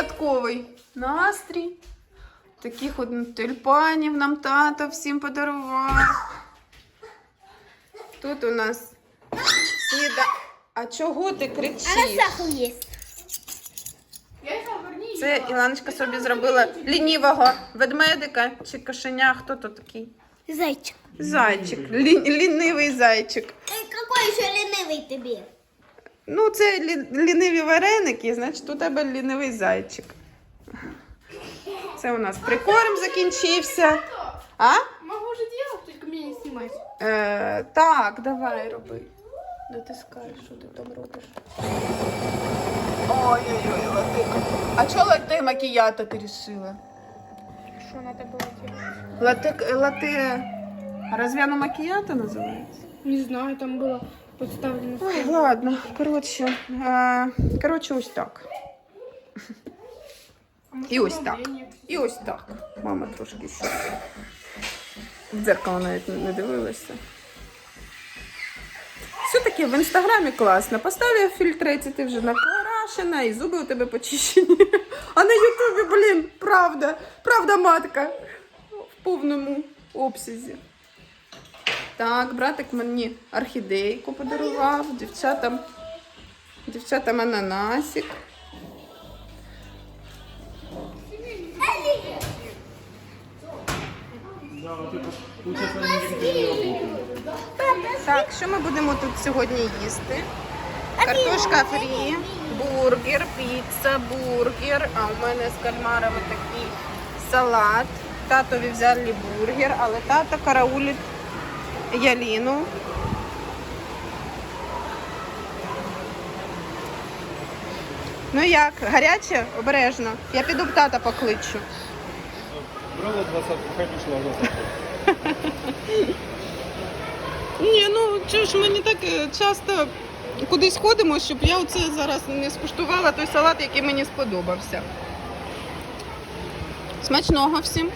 святковий настрій. Таких от тюльпанів нам тато всім подарував. Тут у нас сніда. А чого ти кричиш? Це Іланочка собі зробила лінівого ведмедика чи кошеня. Хто то такий? Зайчик. Зайчик. Лі- лінивий зайчик. Какой еще ленивый тебе? Ну, це лі- ліниві вареники, значить, у тебе лінивий зайчик. Це у нас прикорм закінчився. А? Могу же делать, только меня не снимать. Е, так, давай роби. Натискай, що ти там робиш. Ой-ой-ой, лати. А чого лати макіято ти рішила? Что надо было делать? Лати, лати розв'яно макіято називається? Не знаю, там было подставлено. Ой, ладно, коротше, е, коротше, ось так. І ось так. І ось так. Мама трошки ще. В дзеркало навіть не не дивилася. Все-таки в інстаграмі класно. Поставив фільтреці, ти вже накрашена, і зуби у тебе почищені. А на Ютубі, блін, правда, правда матка в повному обсязі. Так, братик мені орхідейку подарував, дівчатам, дівчатам ананасик. Так, що ми будемо тут сьогодні їсти? Картошка фрі, бургер, піца, бургер. А у мене з кальмарами такий салат. Татові взяли бургер, але тато караулить Яліну. Ну як, гаряче? Обережно. Я піду в тата покличу. Брала двадцатку, хай пішла в. Ні, ну чого ж ми не так е, часто кудись ходимо, щоб я оце зараз не скуштувала той салат, який мені сподобався. Смачного всім.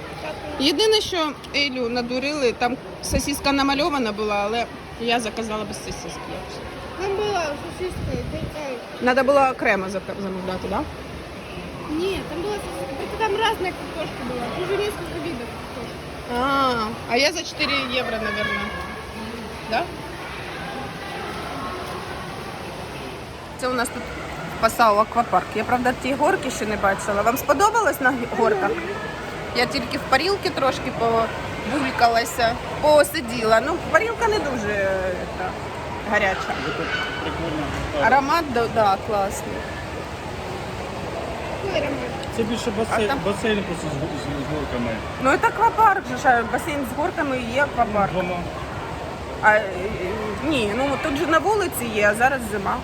Єдине, що Елю надурили, там сосиска намальована була, але я заказала без сосиски. Там было сосиска. такая. Треба було окремо зак- замовляти, так? Да? Нет, там была сосиска. Только там разная картошка была. Уже несколько видов картошки. А, а я за 4 євро, наверное. Да? Це у нас тут в Пасау аквапарк. Я, правда, ті горки ще не бачила. Вам сподобалось на горках? Я тільки в парілки трошки побулькалася, посиділа. Ну, парілка не дуже е, та, гаряча. Аромат, да, да, класний. Це більше басейн, там- басейн просто з, з, з горками. Ну, це аквапарк, же ж, басейн з горками і є аквапарк. Двома. А, е, е, ні, ну тут же на вулиці є, а зараз зима.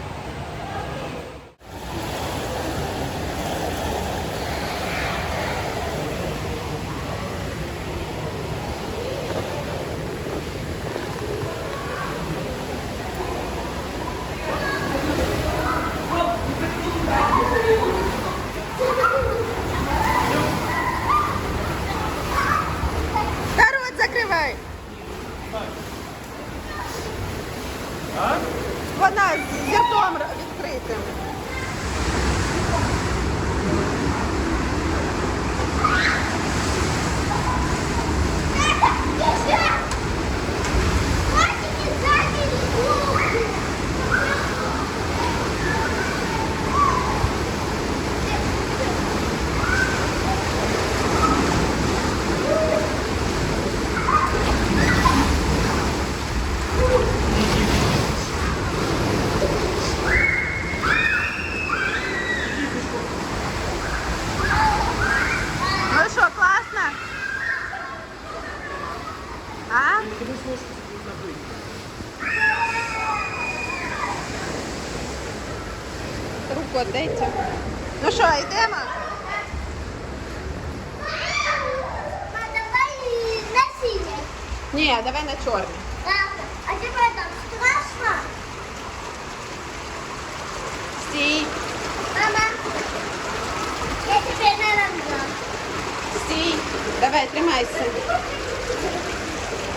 Давай, тримайся.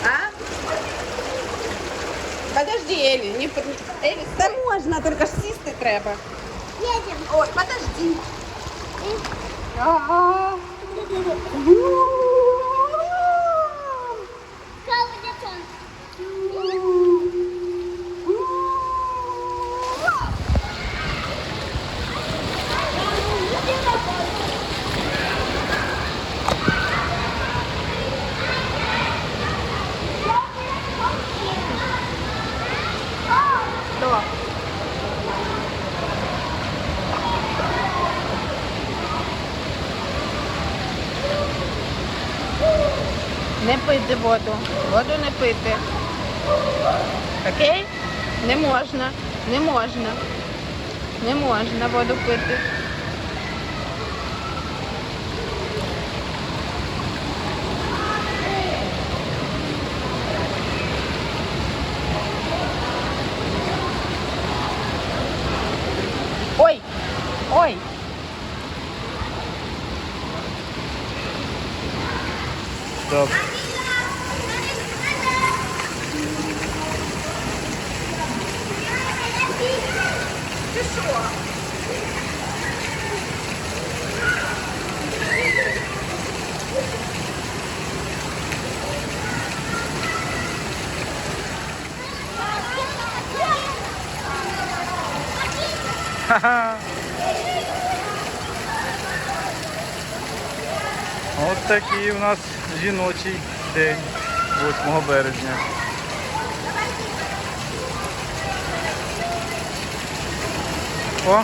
А? Подожди, Елі, не пр- Елі, та можна, тільки ж сісти треба. Едем. Ой, подожди. Калдятон. Не пити воду. Воду не пити. Окей? Не можна. Не можна. Не можна воду пити. От такий у нас жіночий день 8 березня. О!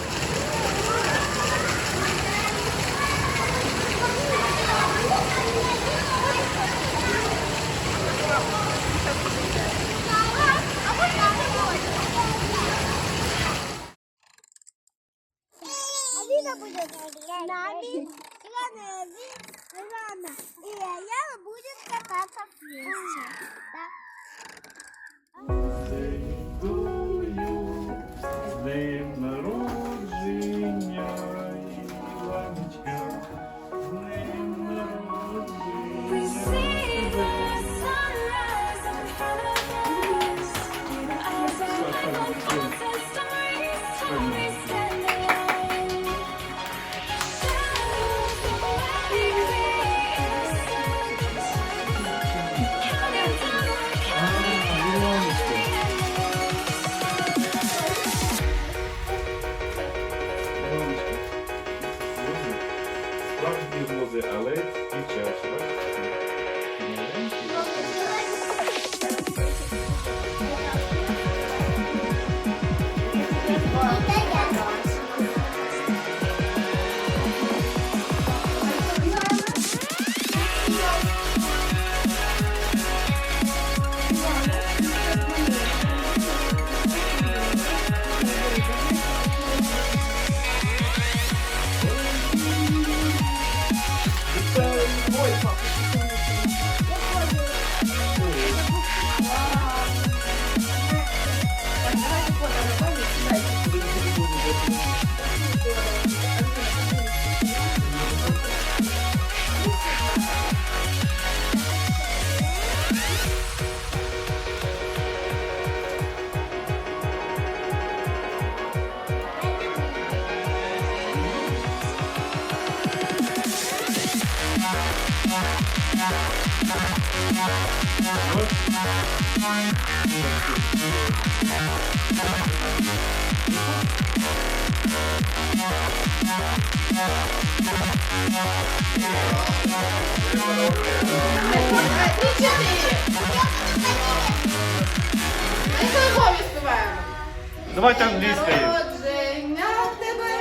Давайте англійською. Народження тебе,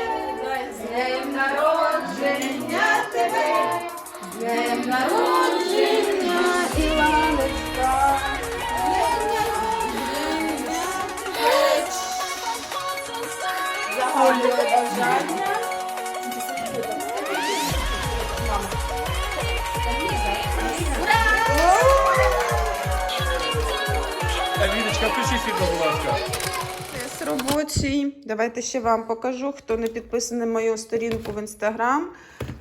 з днем народження тебе, з днем народження, Загальне бажання. Світло, будь ласка. Робочий. Давайте ще вам покажу, хто не підписаний на мою сторінку в інстаграм.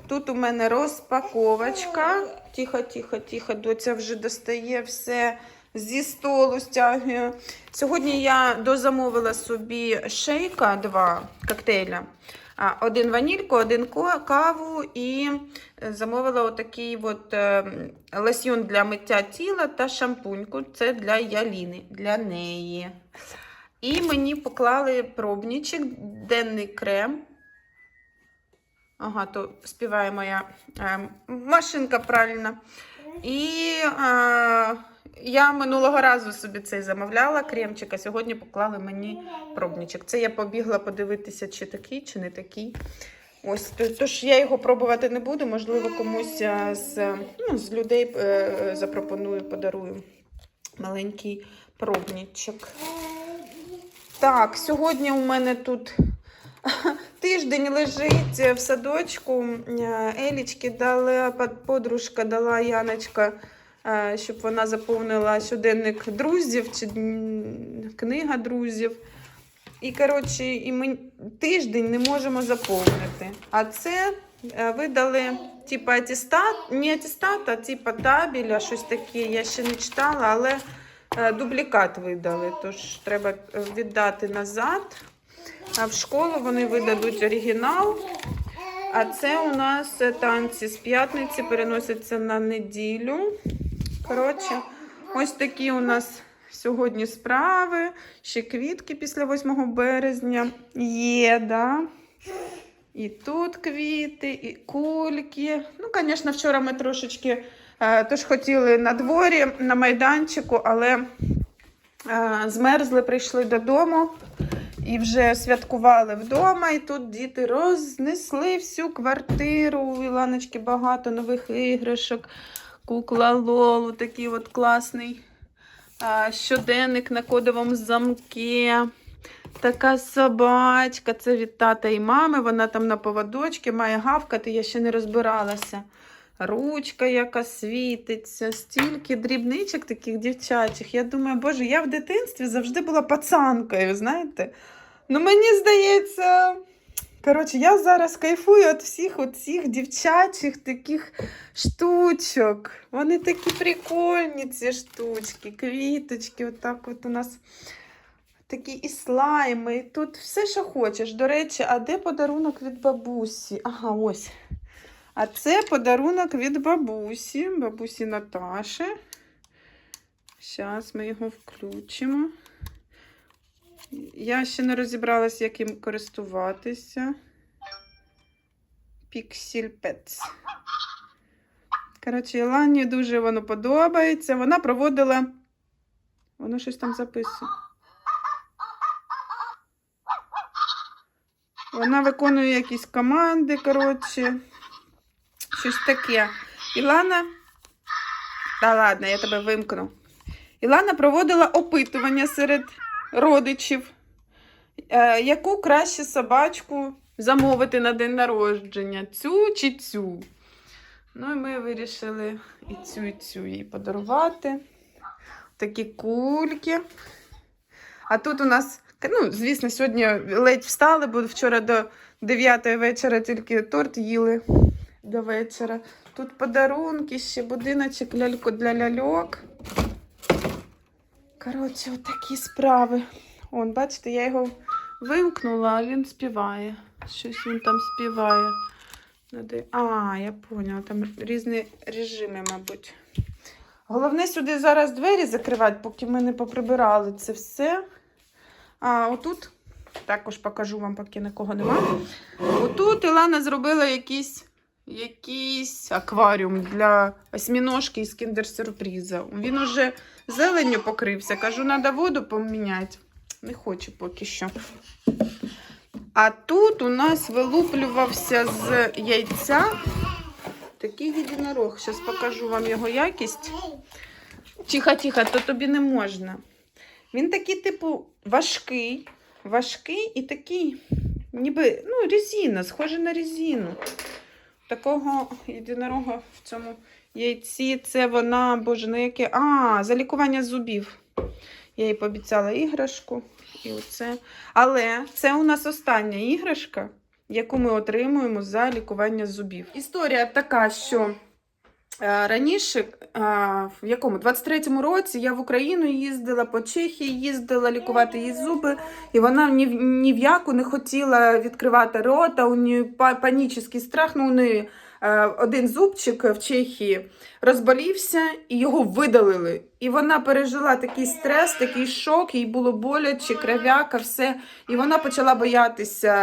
Тут у мене розпаковочка. Тихо, тихо, тихо. Доця вже достає все зі столу, стягує. Сьогодні я дозамовила собі шейка два коктейля. Один ванільку, один каву і е, замовила отакий от е, лосьйон для миття тіла та шампуньку. Це для Яліни, для неї. І мені поклали пробничок, денний крем. Ага, то співає моя е, машинка правильно. І е, я минулого разу собі цей замовляла кремчик, а сьогодні поклали мені пробничок. Це я побігла подивитися, чи такий, чи не такий. Ось, тож я його пробувати не буду. Можливо, комусь з, ну, з людей е, запропоную, подарую маленький пробничок. Так, сьогодні у мене тут тиждень лежить в садочку. Елічки дала подружка, дала Яночка, щоб вона заповнила щоденник друзів чи книга друзів. І, коротше, і ми тиждень не можемо заповнити. А це е, видали типу атестат, не атестат, а типу табеля, щось таке. Я ще не читала, але е, дублікат видали. Тож треба е, віддати назад. А в школу вони видадуть оригінал. А це у нас е, танці з п'ятниці переносяться на неділю. Коротше, ось такі у нас сьогодні справи. Ще квітки після 8 березня є, да? І тут квіти, і кульки. Ну, звісно, вчора ми трошечки е, теж хотіли на дворі, на майданчику, але е, змерзли, прийшли додому і вже святкували вдома. І тут діти рознесли всю квартиру. У Іланочки багато нових іграшок. Кукла Лолу, такий от класний а, щоденник на кодовому замкі. Така собачка, це від тата і мами. Вона там на поводочці має гавкати, я ще не розбиралася. Ручка, яка світиться, стільки дрібничок таких дівчачих. Я думаю, боже, я в дитинстві завжди була пацанкою, знаєте? Ну, мені здається. Коротше, я зараз кайфую від всіх оцих дівчачих таких штучок. Вони такі прикольні, ці штучки, квіточки. Отак от у нас такі і слайми. І тут все, що хочеш. До речі, а де подарунок від бабусі? Ага, ось. А це подарунок від бабусі, бабусі Наташі. Зараз ми його включимо. Я ще не розібралась, як їм користуватися. Pixel Pets. Коротше, Ілані дуже воно подобається. Вона проводила. Воно щось там записує. Вона виконує якісь команди, коротше. Щось таке. Ілана. Та ладно, я тебе вимкну. Ілана проводила опитування серед родичів, е, яку краще собачку замовити на день народження, цю чи цю. Ну і ми вирішили і цю, і цю їй подарувати. Такі кульки. А тут у нас, ну, звісно, сьогодні ледь встали, бо вчора до 9 вечора тільки торт їли до вечора. Тут подарунки, ще будиночок лялько для ляльок. Коротше, отакі справи. Он, бачите, я його вимкнула, а він співає. Щось він там співає. А, я поняла, там різні режими, мабуть. Головне сюди зараз двері закривати, поки ми не поприбирали це все. А отут, також покажу вам, поки нікого нема. Отут Ілана зробила якийсь, якийсь акваріум для осьміножки із кіндер-сюрприза. Він уже зеленню покрився. Кажу, треба воду поміняти. Не хочу поки що. А тут у нас вилуплювався з яйця такий єдинорог. Зараз покажу вам його якість. Тихо, тихо, то тобі не можна. Він такий, типу, важкий, важкий і такий, ніби, ну, резина, схожий на резину. Такого єдинорога в цьому яйці. Це вона, боже, на яке. А, за лікування зубів. Я їй пообіцяла іграшку. І оце. Але це у нас остання іграшка, яку ми отримуємо за лікування зубів. Історія така, що Раніше, е, в якому 23-му році я в Україну їздила, по Чехії їздила лікувати її зуби, і вона ні, ні в яку не хотіла відкривати рота. У неї па- панічний страх. Ну, у неї е, один зубчик в Чехії розболівся і його видалили. І вона пережила такий стрес, такий шок, їй було боляче, кров'яка, все. І вона почала боятися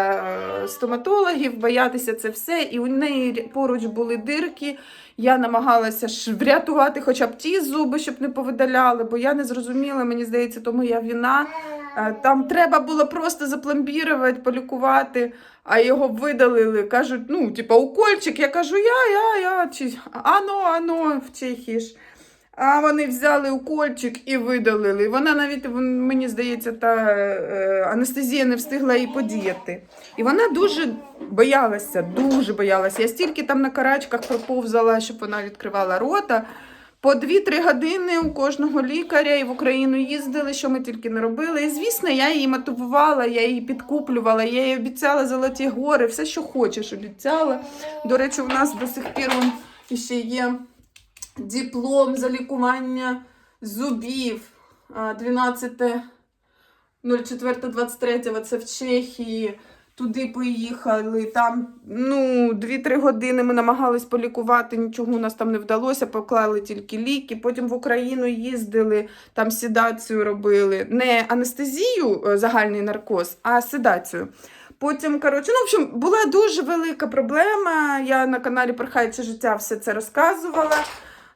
е, стоматологів, боятися це все. І у неї поруч були дирки. Я намагалася врятувати хоча б ті зуби, щоб не повидаляли, бо я не зрозуміла, мені здається, то моя вина. Е, Там треба було просто запломбірувати, полікувати, а його видалили. Кажуть, ну, типа, укольчик. Я кажу, я, я, я, чи ано, ано в Чехії ж. А вони взяли укольчик і видалили. Вона навіть, мені здається, та е, анестезія не встигла їй подіяти. І вона дуже боялася, дуже боялася. Я стільки там на карачках проповзала, щоб вона відкривала рота. По 2-3 години у кожного лікаря і в Україну їздили, що ми тільки не робили. І звісно, я її мотивувала, я її підкуплювала, я їй обіцяла золоті гори, все, що хочеш, обіцяла. До речі, у нас до сих пір ще є диплом за лікування зубів. А, 12 04.23 це в Чехії. Туди поїхали. Там ну, 2-3 години ми намагались полікувати, нічого у нас там не вдалося, поклали тільки ліки. Потім в Україну їздили, там седацію робили. Не анестезію, е, загальний наркоз, а седацію. Потім, коротше, ну, в общем, була дуже велика проблема. Я на каналі Перхаюче життя все це розказувала,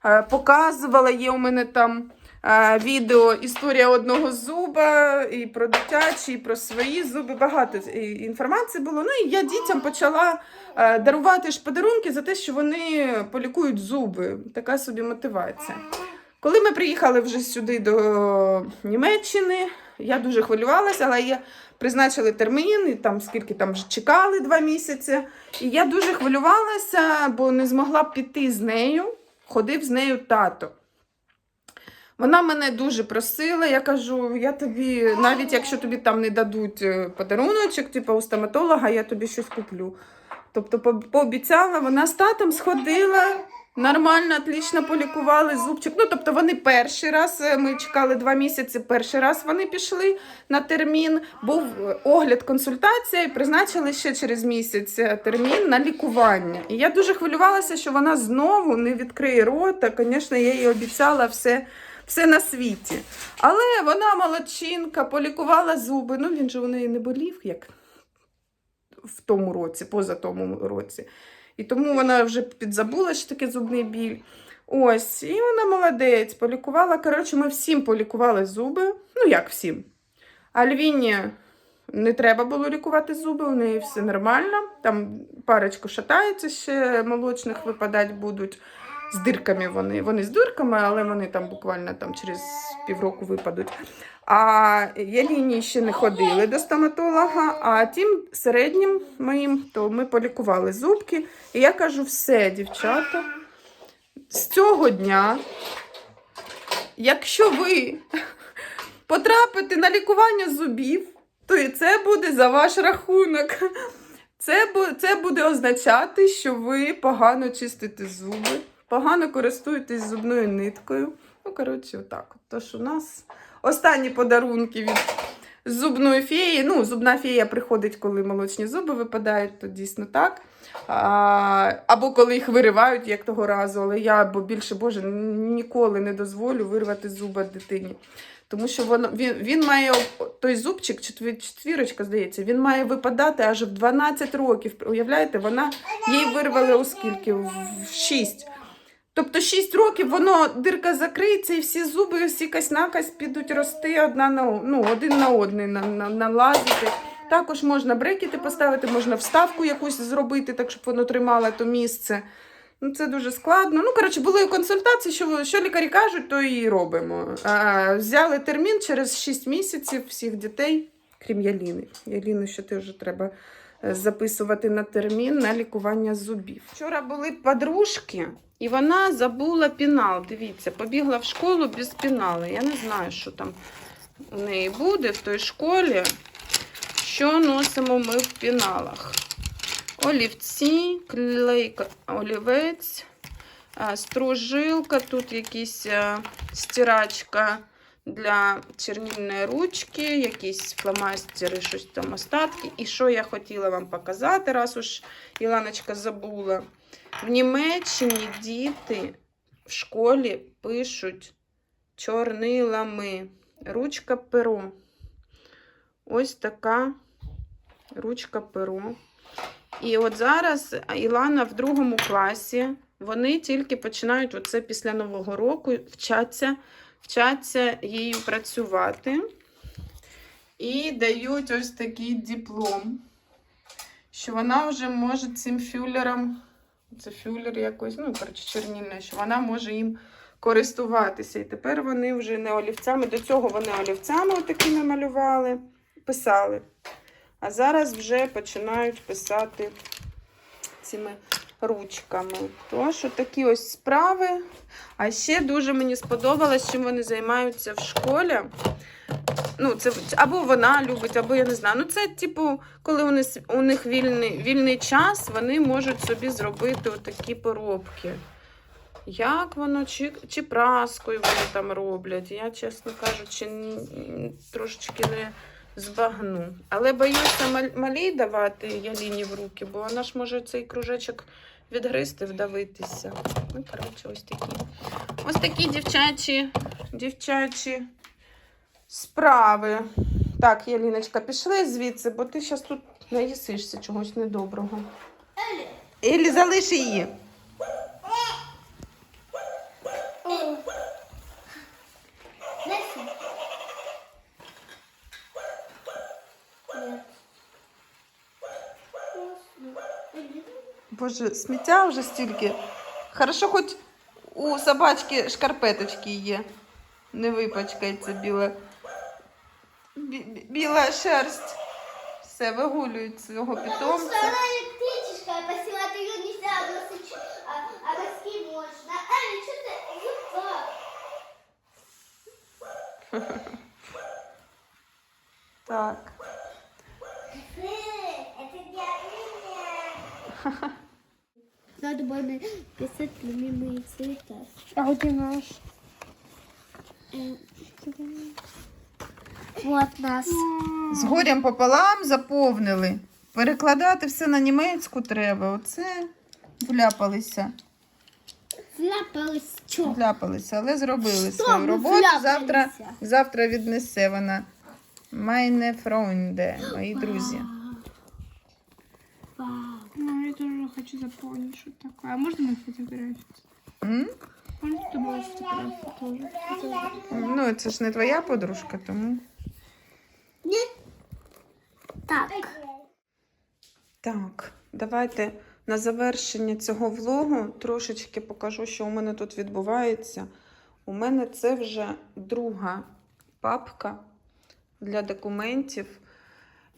е, показувала. Є у мене там відео Історія одного зуба, і про дитячі, і про свої зуби. Багато інформації було. Ну і я дітям почала е, дарувати ж подарунки за те, що вони полікують зуби. Така собі мотивація. Коли ми приїхали вже сюди до Німеччини, я дуже хвилювалася, але я призначили термін, і там скільки там вже чекали два місяці. І я дуже хвилювалася, бо не змогла піти з нею. Ходив з нею тато. Вона мене дуже просила. Я кажу, я тобі, навіть якщо тобі там не дадуть е, подаруночок, типу у стоматолога, я тобі щось куплю. Тобто по- пообіцяла, вона з татом сходила. Нормально, отлично полікували зубчик. Ну, тобто вони перший раз, е, ми чекали два місяці, перший раз вони пішли на термін. Був е, огляд, консультація, і призначили ще через місяць термін на лікування. І я дуже хвилювалася, що вона знову не відкриє рота. Звісно, я їй обіцяла все, все на світі. Але вона молодчинка, полікувала зуби. Ну, він же у неї не болів, як в тому році, поза тому році. І тому вона вже підзабула, що таке зубний біль. Ось, і вона молодець, полікувала. Коротше, ми всім полікували зуби. Ну, як всім. Альвіні не треба було лікувати зуби, у неї все нормально. Там парочку шатається ще молочних випадати будуть. З дирками вони. Вони з дирками, але вони там буквально там через півроку випадуть. А Яліні ще не ходили до стоматолога, а тим середнім моїм, то ми полікували зубки. І я кажу, все, дівчата, з цього дня, якщо ви потрапите на лікування зубів, то і це буде за ваш рахунок. Це буде означати, що ви погано чистите зуби, погано користуєтесь зубною ниткою. Ну, коротше, отак. от. Тож у нас останні подарунки від зубної феї. Ну, зубна фея приходить, коли молочні зуби випадають, то дійсно так. А, або коли їх виривають, як того разу. Але я, бо більше Боже, ніколи не дозволю вирвати зуба дитині. Тому що воно, він, він має той зубчик, четві- четвірочка, здається, він має випадати аж в 12 років. Уявляєте, вона їй вирвали у скільки? В 6. Тобто 6 років воно дирка закриється, і всі зуби, всі кась-накась підуть рости одна на ну, один на одний на, на, налазити. Також можна брекети поставити, можна вставку якусь зробити, так щоб воно тримало то місце. Ну, це дуже складно. Ну, коротше, були консультації, що, що лікарі кажуть, то і робимо. А, взяли термін через 6 місяців всіх дітей, крім Яліни. Яліну ще теж треба е, записувати на термін на лікування зубів. Вчора були подружки, і вона забула пінал. Дивіться, побігла в школу без піналу. Я не знаю, що там у неї буде в той школі. Що носимо ми в піналах? Олівці, клейка, олівець, стружилка, тут якісь стирачка для чернильної ручки, якісь фломастери, щось там остатки. І що я хотіла вам показати, раз уж Іланочка забула. В Німеччині діти в школі пишуть чорнилами. Ручка перо. Ось така ручка перо. І от зараз Ілана в другому класі. Вони тільки починають оце після Нового року вчаться, вчаться її працювати. І дають ось такий диплом, що вона вже може цим фюлером, це фюлер якось, ну, коротше, чорнільне, що вона може їм користуватися. І тепер вони вже не олівцями. До цього вони олівцями такими малювали, писали. А зараз вже починають писати цими ручками. Тож, такі ось справи. А ще дуже мені сподобалось, чим вони займаються в школі. Ну, це або вона любить, або я не знаю. Ну, це, типу, коли вони, с- у них вільний, вільний час, вони можуть собі зробити такі поробки. Як воно, чи, чи праскою вони там роблять, я, чесно кажучи, трошечки не збагну. Але боюся малій давати Яліні в руки, бо вона ж може цей кружечок відгризти, вдавитися. Ну, коротше, ось такі. Ось такі дівчачі, дівчачі справи. Так, Яліночка, пішли звідси, бо ти зараз тут наїсишся чогось недоброго. Елі, залиш її. Боже, сміття вже стільки. Хорошо, хоч у собачки шкарпеточки є. Не випачкається біла, бі- бі- біла шерсть. Все, вигулюють свого питомця. Вот нас. З горем пополам заповнили. Перекладати все на німецьку треба. Оце вляпалися. Вляпалась что? Вляпалися, але зробили Що свою роботу. вляпалися? Завтра, завтра віднесе вона. Meine Freunde, мої друзі. Ну, я тоже хочу запомнить, что такое. А можно на фотографию? М? Можно с тобой фотографию тоже? Ну, це ж не твоя подружка, тому. Так. Так, давайте на завершення цього влогу трошечки покажу, що у мене тут відбувається. У мене це вже друга папка для документів,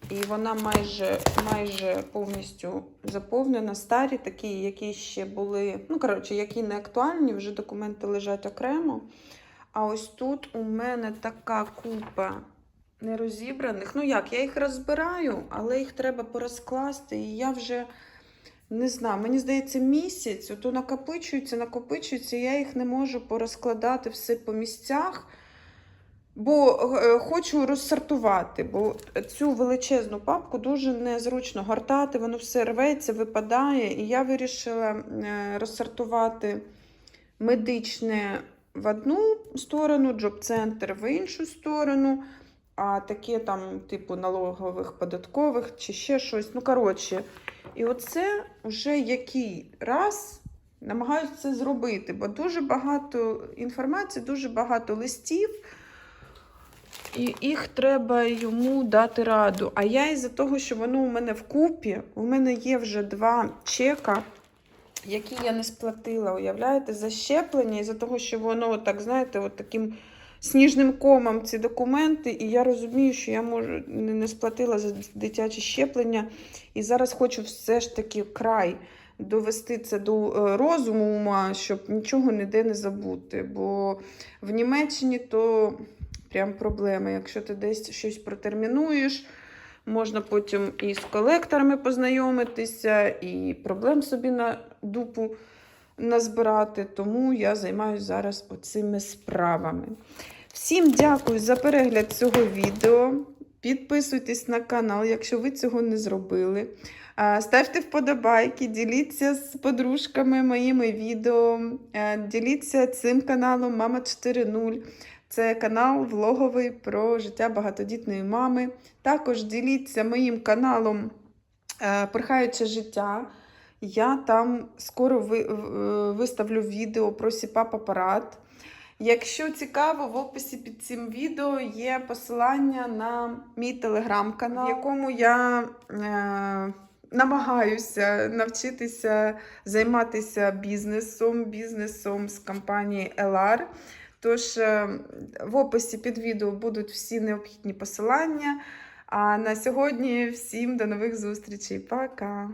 і вона майже, майже повністю заповнена. Старі, такі, які ще були, ну, коротше, які не актуальні, вже документи лежать окремо. А ось тут у мене така купа нерозібраних. Ну як, я їх розбираю, але їх треба порозкласти. І я вже не знаю, мені здається, місяць, то накопичується, накопичується, я їх не можу порозкладати все по місцях. Бо е, хочу розсортувати, бо цю величезну папку дуже незручно гортати, воно все рветься, випадає. І я вирішила е, розсортувати медичне в одну сторону, джоб-центр в іншу сторону, а таке там, типу, налогових, податкових чи ще щось. Ну, коротше, і оце вже який раз намагаюся це зробити, бо дуже багато інформації, дуже багато листів. І їх треба йому дати раду. А я із-за того, що воно у мене вкупі, у мене є вже два чека, які я не сплатила. Уявляєте, за щеплення, із-за того, що воно, так, знаєте, от таким сніжним комом ці документи. І я розумію, що я можу не сплатила за дитяче щеплення. І зараз хочу все ж таки край довести це до е, розуму, ума, щоб нічого ніде не забути. Бо в Німеччині то прям проблема. Якщо ти десь щось протермінуєш, можна потім і з колекторами познайомитися, і проблем собі на дупу назбирати, тому я займаюся зараз оцими справами. Всім дякую за перегляд цього відео. Підписуйтесь на канал, якщо ви цього не зробили. Ставте вподобайки, діліться з подружками моїми відео. Діліться цим каналом Мама 4.0. Це канал влоговий про життя багатодітної мами. Також діліться моїм каналом Прихаюче життя. Я там скоро ви- виставлю відео про сіпап апарат. Якщо цікаво, в описі під цим відео є посилання на мій телеграм-канал, в якому я е, намагаюся навчитися займатися бізнесом, бізнесом з компанії LR. Тож е, в описі під відео будуть всі необхідні посилання. А на сьогодні всім до нових зустрічей. Пока!